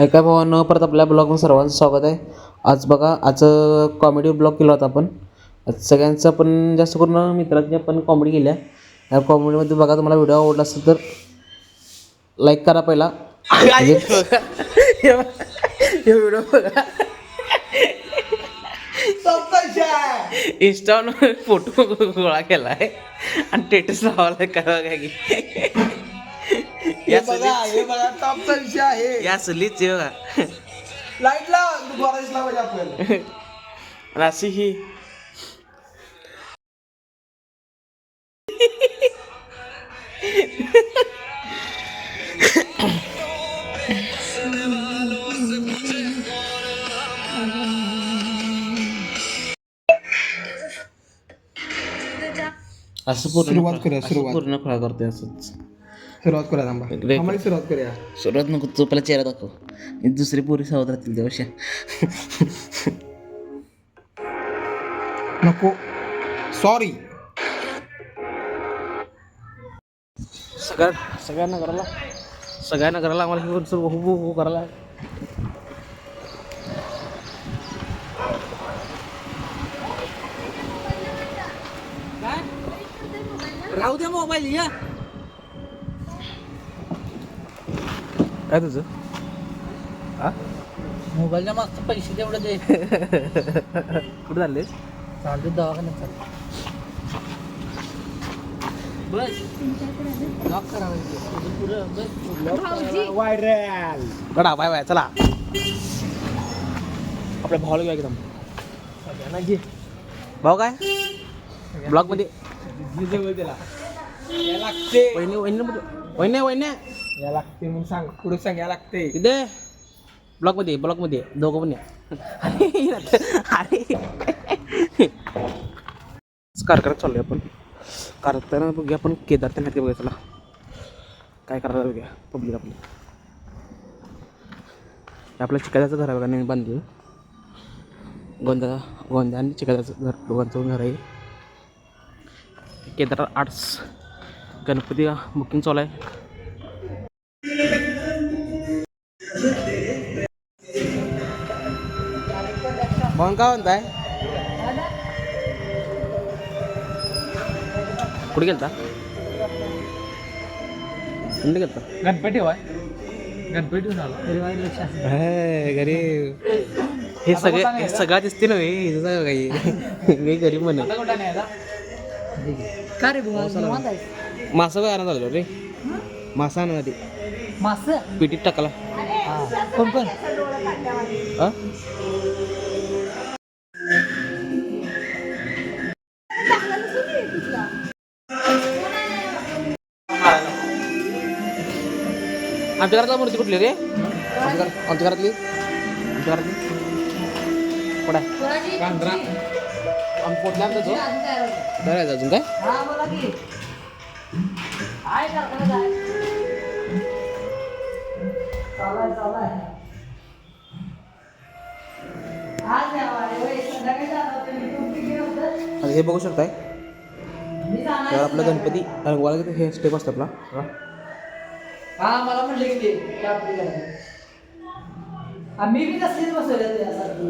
एका भावानं परत आपल्या ब्लॉगमध्ये सर्वांचं स्वागत आहे. आज बघा आज कॉमेडी ब्लॉग केला होता आपण. सगळ्यांचं आपण जास्त करून मित्रांनी आपण कॉमेडी केल्या. या कॉमेडीमध्ये बघा तुम्हाला व्हिडिओ आवडला असेल तर लाईक करा पहिला. म्हणजे व्हिडिओ बघा. इंस्टावर फोटो गोळा केला आहे आणि टेटस लावायला करा काय की. या बघा हे बघा टॉपचा विषय आहे. या सलीच आहे बघा. लाइट लाव आपल्याला. आणि अशी ही. असं पूर्ण सुरुवात करूया, असं सुरुवात. पूर्ण खुळा करतोय असंच. सुरुवात करूया थांबा. रे- आम्हाला सुरुवात करूया. सुरुवात नको तो पहिला चेहरा दाखव. दुसरी पोरी सावध राहतील तेव्हा नको. सॉरी सगळ्या सगळ्यांना करायला सगळ्यांना करायला आम्हाला हे सर्व हो हो हो करायला राहू द्या मोबाईल या. काय तुझं? मोबाईलच्या मागचं पैसे तेवढे दे. कुठे चालले चालते दवाखान्यात चालते बस. लॉक करावं इथे. पुढं बस. व्हायरल गडा बाय बाय चला. आपल्या भावाला घेऊया एकदम. सगळ्यांना घे. भाऊ काय? ब्लॉगमध्ये. जवळ त्याला. लागते. वहिनी वहिनी. वहिनी वहिनी. या लागते म्हणून सांग पुढे सांग या लागते. इथे. ब्लॉकमध्ये ब्लॉकमध्ये. दोघं पण या. अरे कारखान्यात चाललोय आपण. कारखान्यात बघूया आपण केदारनाथ बघूया चला. काय करायला बघूया पब्लिक आपली हे आपलं चिकादाचं घर आहे बघा नवीन बांधली गोंदा गोंद्या आणि चिकादाचं घर दोघांचं घर आहे. केदार आर्ट्स. गणपती बुकिंग चालू आहे. भाऊन काय म्हणताय? कुठे गेलता? कुठे गेलता? गणपती वाय गणपती आलो. घरी हे सगळे हे सगळं दिसते ना हे सगळं काही. मी गरीब म्हणे. का रे मासा काय आणा झालो रे. मासा आणा आधी. मास? पिटीत टाकला कोण कोण? हा? आमच्या घरातला मूर्ती कुठली रे? आमच्या घरात आमच्या घरातली? आमच्या घरातली? कुठं आहे? कांद्रा आम पोटल्या आमचा तो? करायचं अजून काय? आता हे बघू शकताय. त्यावर आपलं गणपती रंगवाला हे स्टेप असतं आपला. हा. मला म्हणले की ते. आम्ही बी तसलीच बसवले त्यासाठी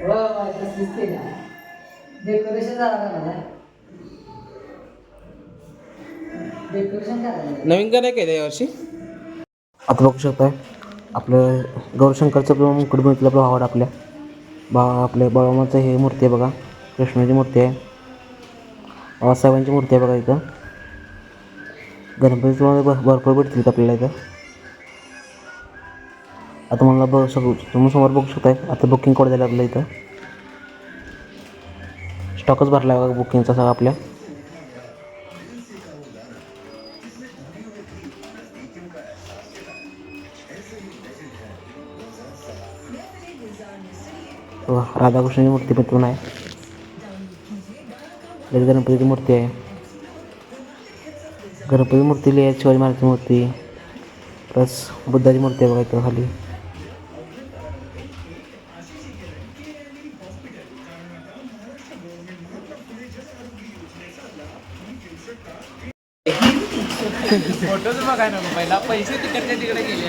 हो बाय तसलीच केली. डेकोरेशन झाला डेकोरेशन करायला नवीन का नाही केलं यावर्षी आता बघू शकताय आपलं गौरशंकरचं पण मुकुट आपलं भावाड आपल्या. बा आपल्या बाळामाचं हे मूर्ती आहे बघा कृष्णाची मूर्ती आहे. बाबासाहेबांची मूर्ती आहे बघा इथं. गणपती तुम्हाला भ- भरपूर भेटतील आपल्याला इथं. आता मला बघ शकू तुम्ही समोर बघू शकताय आता बुकिंग कोड झालं आपलं इथं? स्टॉकच भरला आहे बघा बुकिंगचा सगळा आपल्या. राधाकृष्णाची मूर्ती पण पण आहे. लगेच गणपतीची मूर्ती आहे. गणपती मूर्ती लिहाय शिवाजी महाराजची मूर्ती. प्लस बुद्धाची मूर्ती आहे बघा इथं खाली. फोटोच बघाय नको पहिला पैसे तिकडच्या तिकडे गेलेले.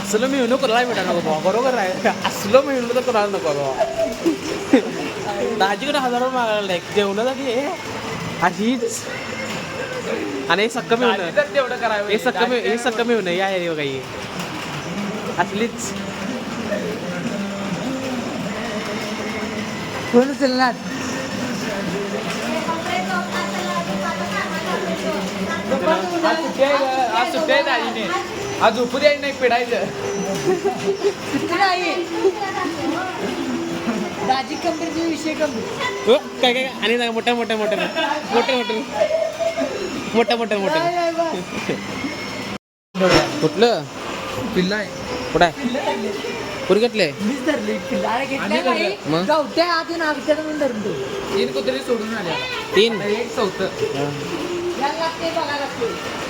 असलं मिळून करायला भेटा नको बाबा बरोबर आहे. असलं मिळून तर करायला नको बाबा दाजीकडे हजार रुपये मागायला नाही जेवणासाठी हे अशीच आणि हे सक्क मिळून तेवढं करावं हे सक्क मिळ हे सक्क मिळून या हे बघा ही असलीच. कोण उचलणार? आज सुट्टी आहे आज सुट्टी आहे दाजीने. आज झोपू द्यायचं नाही पिडायचं. सुट्टी नाही. दाजी कंपनीचे विषय हो, काय काय? आणि नाही मोठ्या मोठ्या मोठ्या मोठ्या मोठ्या मोठ्या मोठ्या मोठ्या. कुठलं? पिल्ला आहे. कुठं आहे? पुरी घेतले? म्हणून. तीन कुत्री सोडून आल्या. तीन? एक चौथं. बघायला लागते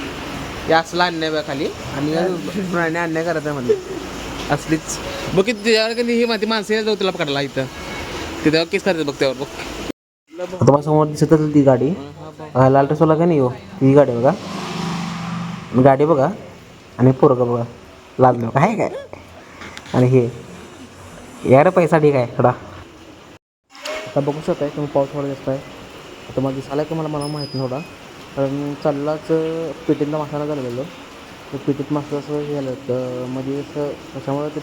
हा आहे? हो हे असला अन्याय बघा खाली. आणि प्राणी अन्याय करत आहे म्हणजे असलीच. बघ की तुझ्यावर कधी ही माती माणसे जाऊ तुला पकडला इथं. तिथं केस करते बघ त्यावर बघ. तुम्हाला समोर दिसत असेल ती गाडी. लाल ड्रेसवाला का नाही हो? ती गाडी बघा. गाडी बघा. आणि पोरगं बघा. लाल आहे काय? आणि हे. यार पैसा ठीक आहे. थोडा आता बघू शकताय तुम्ही पाऊस थोडा जास्त आहे आता मला दिसायला का मला मला माहीत नाही थोडा कारण चाललाच पिठीतला मसाला झालेलो तर पिठीत मसाला असं हे झालं तर मध्ये असं त्याच्यामुळे ते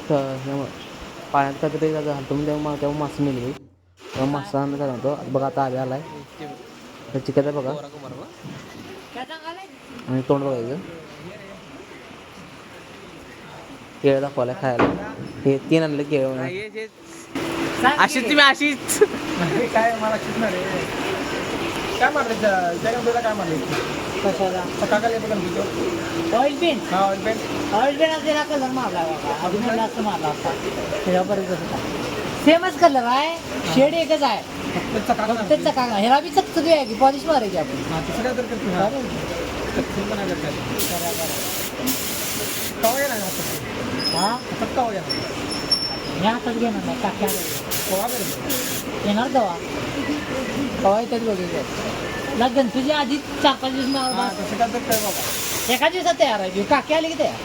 पाण्यात काहीतरी झालं तुम्ही तेव्हा मा- तेव्हा मासे मिळली तेव्हा मासा आणला झाला होतो. बघा आता आले आलाय. तर चिकन आहे बघा? आणि तोंड बघायचं. केळं दाखवायला खायला. हे तीन आणलं केळं अशीच. तुम्ही अशीच काय मला शिकणार आहे काय मारले? त्या गणपतीला काय मारले? कशाला? सकाळ गणपती ऑइल पेन हा ऑइल पेंट ऑइल पेन असलेला कलर मारला बाबा. अजून असं मारला असता. त्याच्यापर्यंत होता. सेमच कलर आहे शेड एकच आहे. फक्त सकाळ फक्त चका ह्याला बी चकचकी आहे की पॉलिश मारायची आपण हा तसं काय तर पण फक्त घेणार नाही येणार दवा कवा येतात बघितलं ना तुझी आधी चार पाच दिवस मावला एका दिवसात तयार आहे. काकी आली की तयार?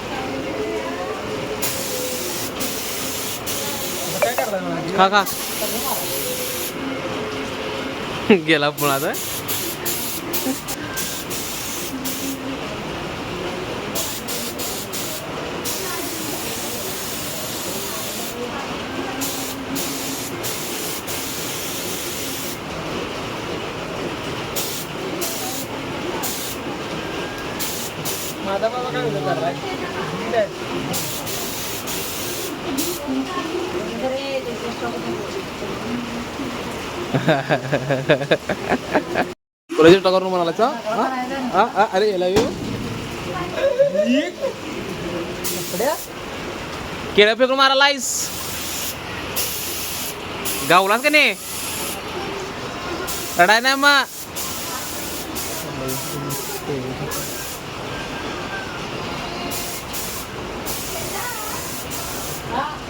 काका. गेला पुन्हा प्रोजेक्ट करून म्हणालाचा अरे याला येऊ केळ्या फेकून मारा लाईस गावलाच का नाही? रडाय नाही मग.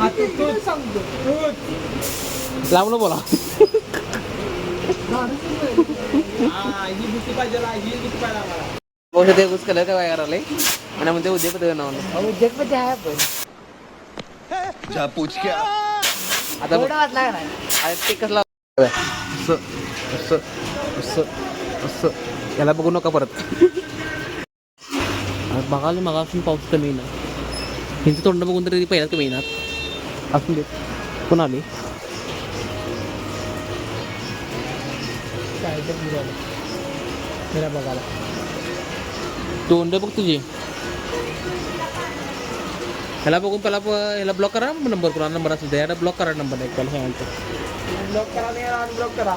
आता ना लावलं बोला. औषध एकच केलं त्या यार आले. आणि म्हणते उद्या बनवलं उद्योगपती पण पूछ क्या आता कुठं अरे ते कसला असं असं असं असं. याला बघू नका परत. बघाल मग असून पाऊस कमी ना ह्यांचं तोंड बघून तरी पहिल्याच कमी येणार असून दे कोण आली मेरा बघायला तोंड बघ तुझी ह्याला बघून पहिला ह्याला ब्लॉक करा नंबर कोणा नंबर असेल तर याला ब्लॉक करा नंबर एक पहिला सांगतो ब्लॉक करा नाही करा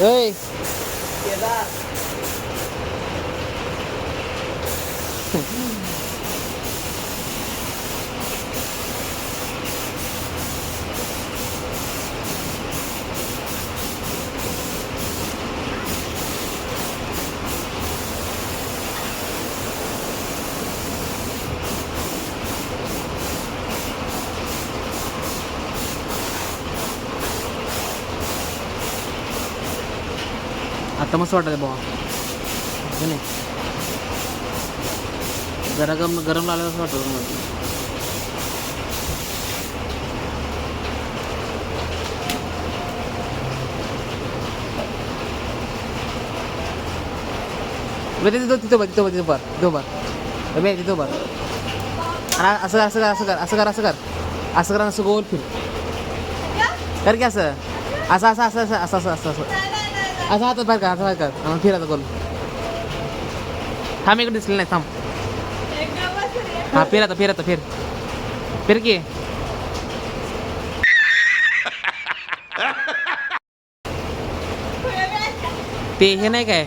ơi tiền ra आता मस्त वाटत आहे बाबा नाही? जरा गरम गरम लागलं असं वाटतं मला. तिथं तिथं बघ तिथं बघ तिथं बघ तिथं बघ रम्या, तिथं बघ आणि असं कर असं कर असं कर असं कर असं कर. असं कर असं गोल फिर. कर की असं? असं असं असं असं असं असं असं. असं हातात बाहेर कर असं बाहेर कर. आणि फिर आता गोल थांब इकडे दिसलं नाही थांब. हा फिर आता फिर आता फिर. फिर की. ते हे नाही काय?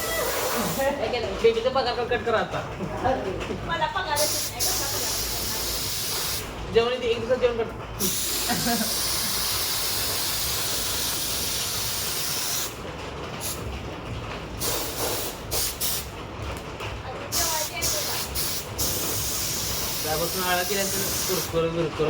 बेबीचं पगार कट करा आता. जेवण एक दिवसात जेवण त्यापासून आळा केल्या कुरकुर बिरकुर.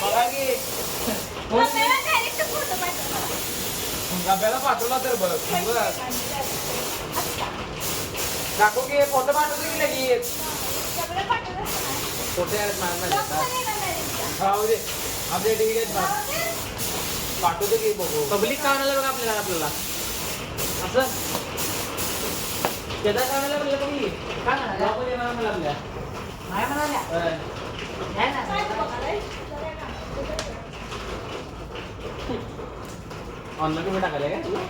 बघा की गब्याला पाठवला तर बघ दाखव की फोटो पाठवतो की लगेच फोटो माझ्या राहू दे आपल्या बघ. पाठवतो की बघू. पब्लिक काय म्हणाले बघा आपल्याला आपल्याला. असं? केदार काय म्हणाले बघी काय म्हणाल्या आपण येणार म्हणलं आपल्या नाही म्हणाल्या होय. ऑनलाईन पेमेंट टाकायला काय तुला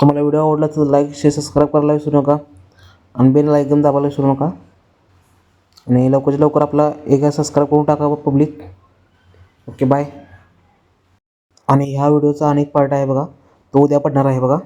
तुम्हाला व्हिडिओ आवडला तर लाईक शेअर सबस्क्राईब करायला विसरू नका. आणि बेल लाईकन दाबायला विसरू नका. आणि लवकरच्या लवकर आपला एक सबस्क्राईब करून टाका पब्लिक ओके बाय आणि ह्या व्हिडिओचा अनेक पार्ट आहे बघा. तो उद्या पडणार आहे बघा.